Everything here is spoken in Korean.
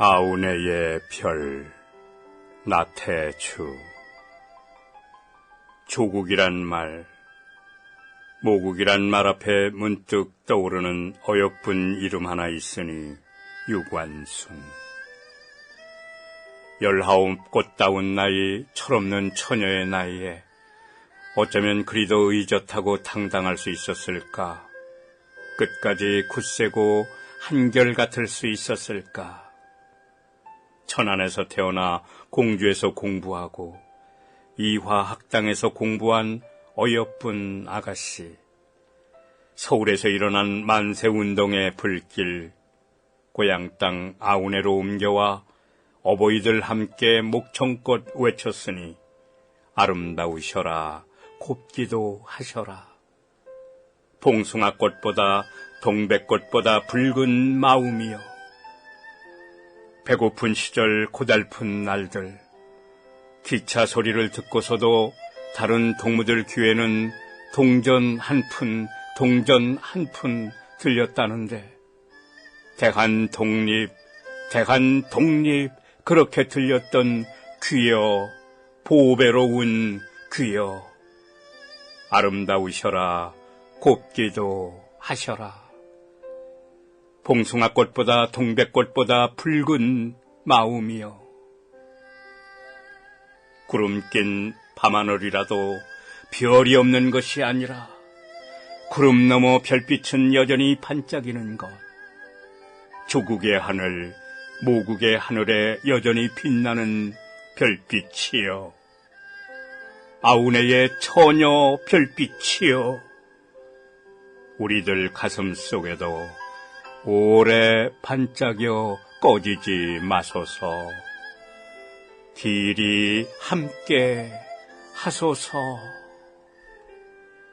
아우네의 별 나태주. 조국이란 말 모국이란 말 앞에 문득 떠오르는 어여쁜 이름 하나 있으니 유관순. 열하홉 꽃다운 나이 철없는 처녀의 나이에 어쩌면 그리도 의젓하고 당당할 수 있었을까? 끝까지 굳세고 한결같을 수 있었을까 천안에서 태어나 공주에서 공부하고 이화 학당에서 공부한 어여쁜 아가씨. 서울에서 일어난 만세 운동의 불길, 고향 땅 아우네로 옮겨와 어버이들 함께 목청꽃 외쳤으니 아름다우셔라, 곱기도 하셔라. 봉숭아꽃보다 동백꽃보다 붉은 마음이여. 배고픈 시절 고달픈 날들, 기차 소리를 듣고서도 다른 동무들 귀에는 동전 한 푼, 동전 한 푼 들렸다는데, 대한 독립, 대한 독립, 그렇게 들렸던 귀여, 보배로운 귀여, 아름다우셔라, 곱기도 하셔라. 봉숭아꽃보다 동백꽃보다 붉은 마음이여. 구름 낀 밤하늘이라도 별이 없는 것이 아니라 구름 너머 별빛은 여전히 반짝이는 것. 조국의 하늘, 모국의 하늘에 여전히 빛나는 별빛이여. 아우네의 처녀 별빛이여. 우리들 가슴 속에도 오래 반짝여 꺼지지 마소서. 길이 함께 하소서.